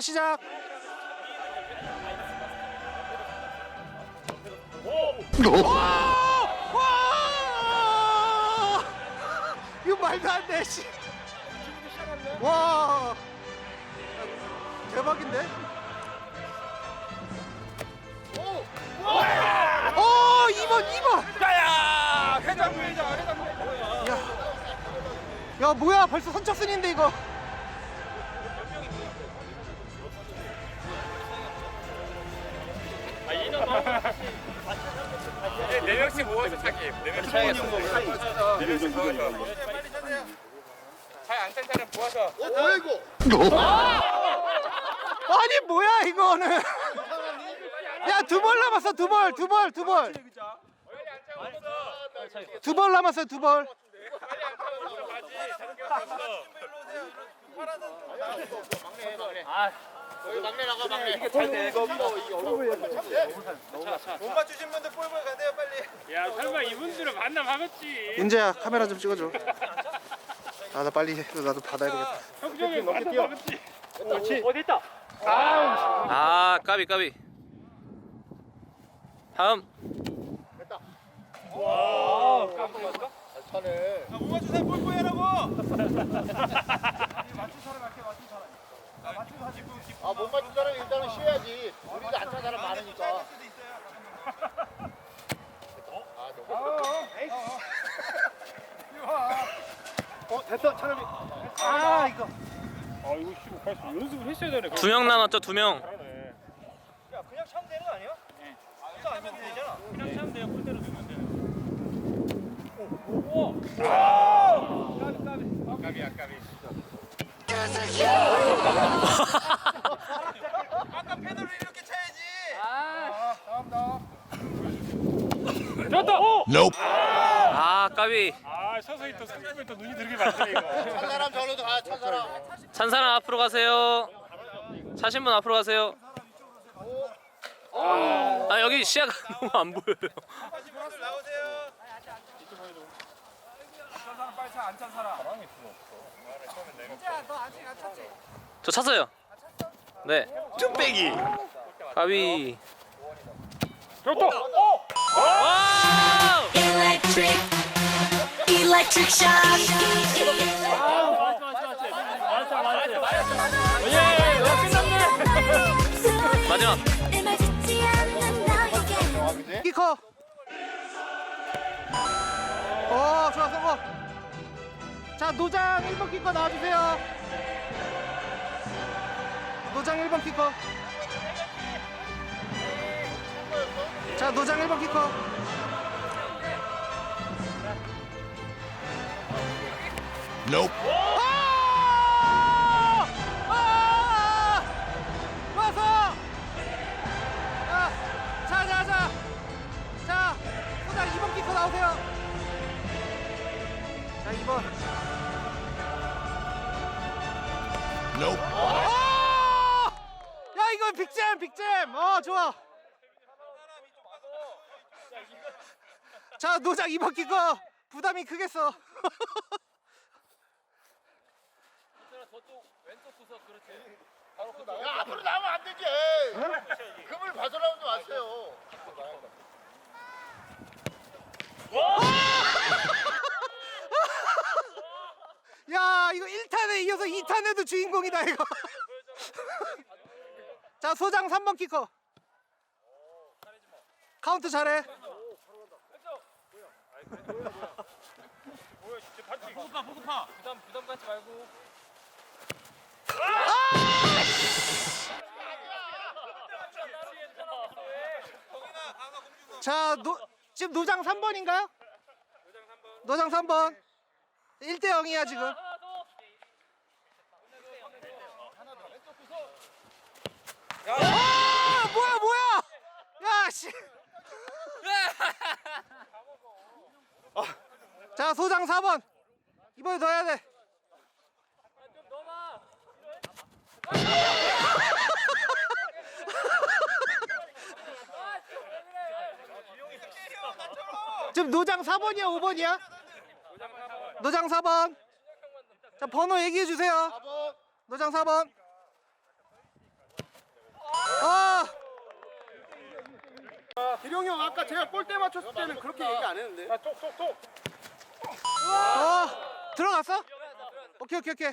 자 시작. 와! 와! 이거 말도 안 돼. 씨. 와! 대박인데? 오! 2번 2번. 야야 회장 회장 회장 야. 야 뭐야 벌써 선착순인데 이거. 네 모아서 네 명씩 모아서 빨리 잘안탄 사람 모아서 아니 뭐야 이거는. 야 두 벌 남았어 두 벌 두 벌 두 벌. 두벌 남았어요 두 벌. 못 맞추신 분들 볼볼 가세요 빨리. 야 설마 이분들은 만나봐겠지? 은재야 카메라 좀 찍어줘. 아 나 빨리 해. 나도 받아야 되겠다. 형정이 만나봐겠지? 아 까비 까비. 다음. 못 맞추세요. 볼볼 하라고 아, 못 맞춘 사람 일단은 쉬어야지. 우리도 안 찬 사람 많으니까. 아 이거 씨 벌써 연습을 했어야 되네. 두 명 남았죠 두명. 야 그냥 차면 되는 거 아니야? 네. 그냥 안 차면 되잖아. 그냥 차면 돼요. 볼 때로 주면 돼요. 까비 아까비 아까 패널을 이렇게 차야지 됐다. 오! 아 까비. 아 서서히 또 30분 또 눈이 들게 만드네 이거. 찬 사람 저로도 가, 찬 사람. 찬 사람 앞으로 가세요. 차신 분 앞으로 가세요. 아 여기 시야가 너무 안 보여요. 다시 분들 나오세요 안찬 사람 빨리 차 안찬 사람 저 찼어요. 네. 까비. 됐다 와우 Electric, electric shock. 너에게 키커. 어 좋아 성공. 자 노장 1번 키커 나와주세요. 노장 1번 키커. 자 노장 1번 키커. 아! 아! 와서! 자, 자, 자, 자. 자, 소장 2번 키커 나오세요. 자, 2번. 아! 야, 이거 빅잼, 빅잼. 어, 좋아. 자, 노장 2번 키커. 부담이 크겠어. 야, 앞으로 나오면 안 되지. 금을 벗어나오지 마세요. 야, 이거 1탄에 이어서 2탄에도 주인공이다, 이거. 자, 소장 3번 키커. 카운트 잘해. 보급파 보급파 부담 부담 갖지 말고 자, 노, 지금 노장 3번인가요? 노장 3번. 1대 0이야, 지금. 아, 뭐야, 뭐야! 야, 씨. 아, 자, 소장 4번. 이번에 넣어야 돼. 지금 노장 4번이야, 5번이야? 노장 4번. 자, 번호 얘기해 주세요. 4번. 노장 4번. 아 기룡이 형 아까 제가 골대 맞췄을 때는 그렇게 얘기 안 했는데. 어, 들어갔어? 오케이 오케이 오케이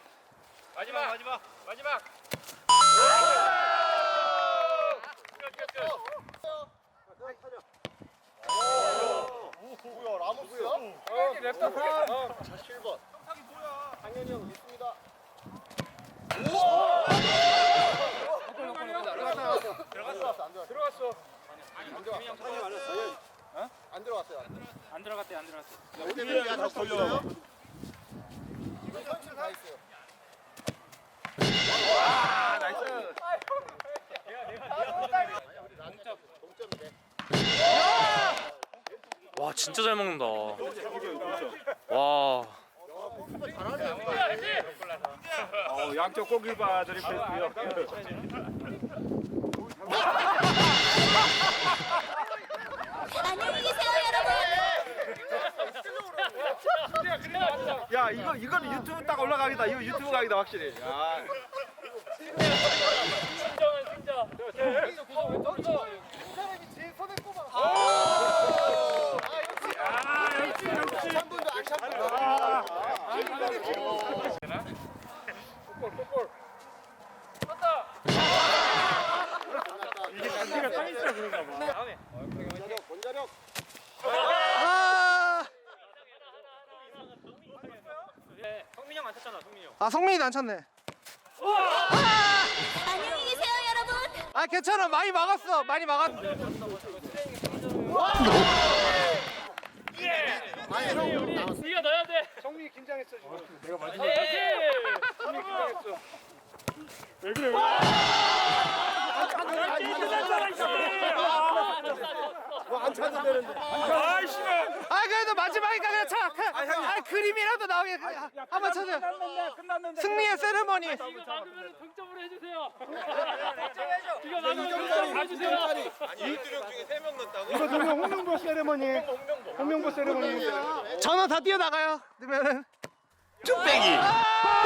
마지막. 마지막. 마지막. 뭐야 라모스야? 랩다 어. 자 7번. 당연히 형 믿습니다. 들어갔어. 들어갔어. 안 들어갔어. 들어갔어. 안 들어갔어. 안 들어갔어요. 안 들어갔대, 안 들어갔대. 야 다시 돌려. 이거 선출 다 있어요. 와 진짜 잘 먹는다. 와. 어, 양쪽 고기바들이 패스요. 안녕히 계세요, 여러분. 야, 이거 이거는 유튜브 딱 올라가기다. 이거 유튜브 가기다 확실히. 야. 한 분도 안 참고. 이게 단지가 상있어 그런가 봐. 원자력, 원자력. 아, 성민이 형 안 탔잖아, 성민이 형. 아 성민이도 안 찼네 여러분. 아 괜찮아 많이 막았어 많이 막았어. 네가 넣어야 돼. 성민이 긴장했어 지금. 예. 뭐안 차도 되는데. 마지막이니까 그냥 차 그, 아 그림이라도 나오게 그, 한번 쳐줘 끝났는데, 끝났는데. 승리의 세레머니 이거 막으면 동점으로 해주세요. 이거 막으면 동점으로 해주세요. 이거 누구 홍명보 세레머니. 홍명보 세레머니. 전원 다 뛰어나가요 넣으면은 뚝배기 아!